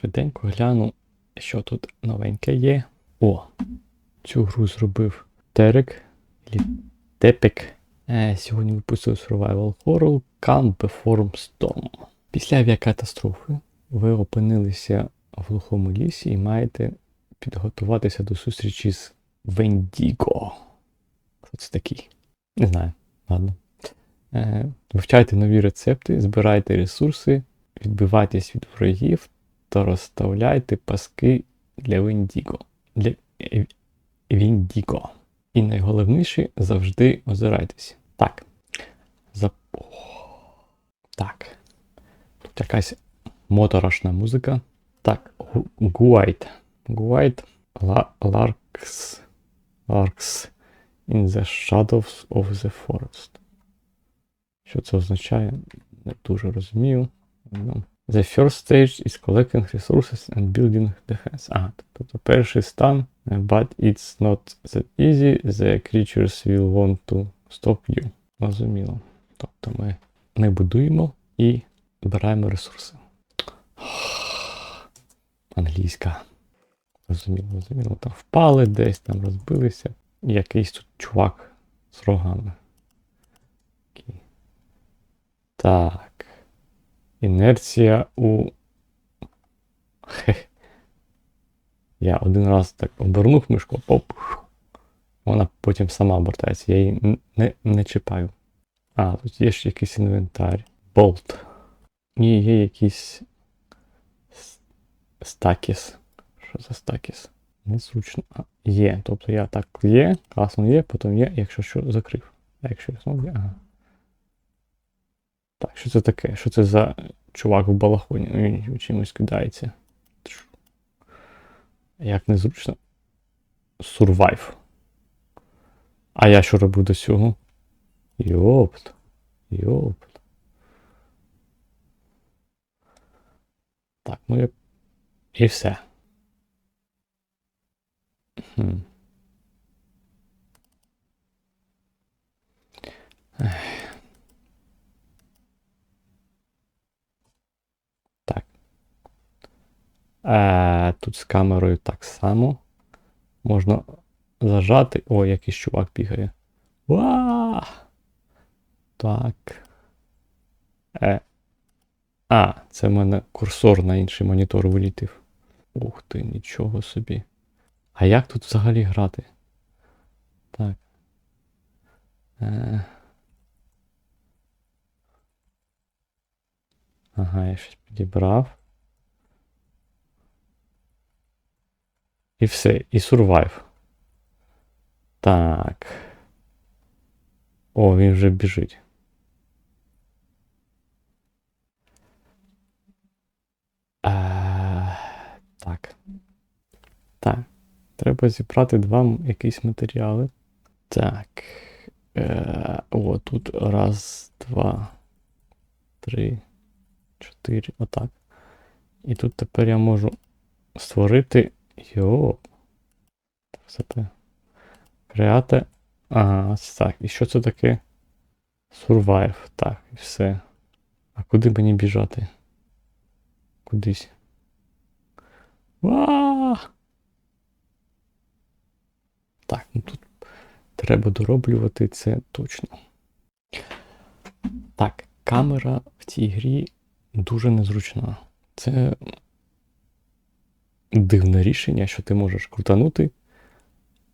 швиденько гляну, що тут новеньке є. О, цю гру зробив Терек, Тепек. Е, сьогодні випустив Survival Horror Calm Before Storm. Після авіакатастрофи ви опинилися в глухому лісі і маєте підготуватися до зустрічі з Вендіго. Хто це такий? Не знаю. Ладно. Е, вивчайте нові рецепти, збирайте ресурси, відбивайтесь від ворогів та розставляйте паски для Вендіго. Для Віндіго. І найголовніше завжди озирайтеся. Так. За... О, Так. Тут якась моторошна музика. Так, Гуайт. Гуайт Larks. Larks in the shadows of the forest. Що це означає? Не дуже розумію. Ну, The first stage is collecting resources and building defense. А, тобто перший стан, but it's not that easy. The creatures will want to stop you. Розуміло. Тобто ми, ми будуємо і збираємо ресурси. Англійська. Розуміло, розуміло. Там впали десь, там розбилися. Якийсь тут чувак з рогами. Так. Інерція у. Хе. Я один раз так обернув мишку, поп. Вона потім сама обертається. Я її не, не чіпаю. А, тут є ще якийсь інвентар. Болт. І є якийсь стакіс. Що за стакіс? Незручно. А, є. Тобто я так є, класно є, потім є, якщо що, закрив. А якщо знову є. Ага. Так, що це таке? Що це за чувак в балахоні? Він чимось кидається. Як незручно. Survive. А я що роблю до цього? Йопт. Йопт. Так, ну я. І все. Хм. Ех. Так. Е, тут з камерою так само. Можна зажати. О, якийсь чувак бігає. Ва! Так. Е. А, це в мене курсор на інший монітор вилітив. Ух ти, нічого собі. А як тут взагалі грати? Так. Е. Ага, я щось підібрав. І все, і survive. Так. О, він вже біжить. Е, так. Так. Треба зібрати два якісь матеріали. Так. Е, о, тут раз, два, три, чотири. Отак. І тут тепер я можу створити. Йо. Те. Create. Ага, ось так. І що це таке? Survive. Так, і все. А куди мені біжати? Кудись. Ва! Так, ну тут треба дороблювати це точно. Так, камера в цій грі дуже незручна. Це дивне рішення, що ти можеш крутанути,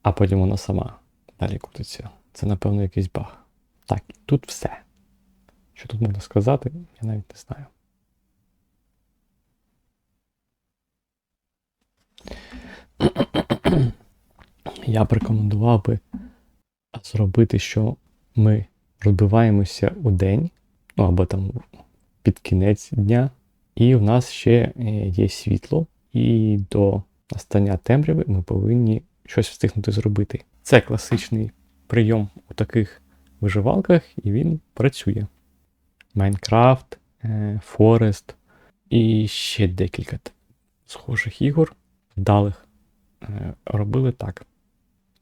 а потім вона сама далі крутиться. Це, напевно, якийсь баг. Так, тут все. Що тут можна сказати, я навіть не знаю. Я б рекомендував би зробити, що ми розбиваємося у день, ну або там під кінець дня, і в нас ще е, є світло, і до настання темряви ми повинні щось встигнути зробити. Це класичний прийом у таких виживалках, і він працює. Майнкрафт, Форест і ще декілька схожих ігор вдалих е, робили так.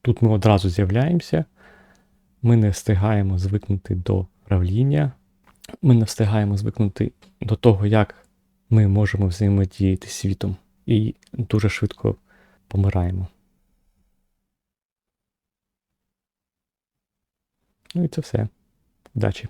Тут ми одразу з'являємося, ми не встигаємо звикнути до правління, ми не встигаємо звикнути до того, як ми можемо взаємодіяти з світом і дуже швидко помираємо. Ну і це все. Удачі!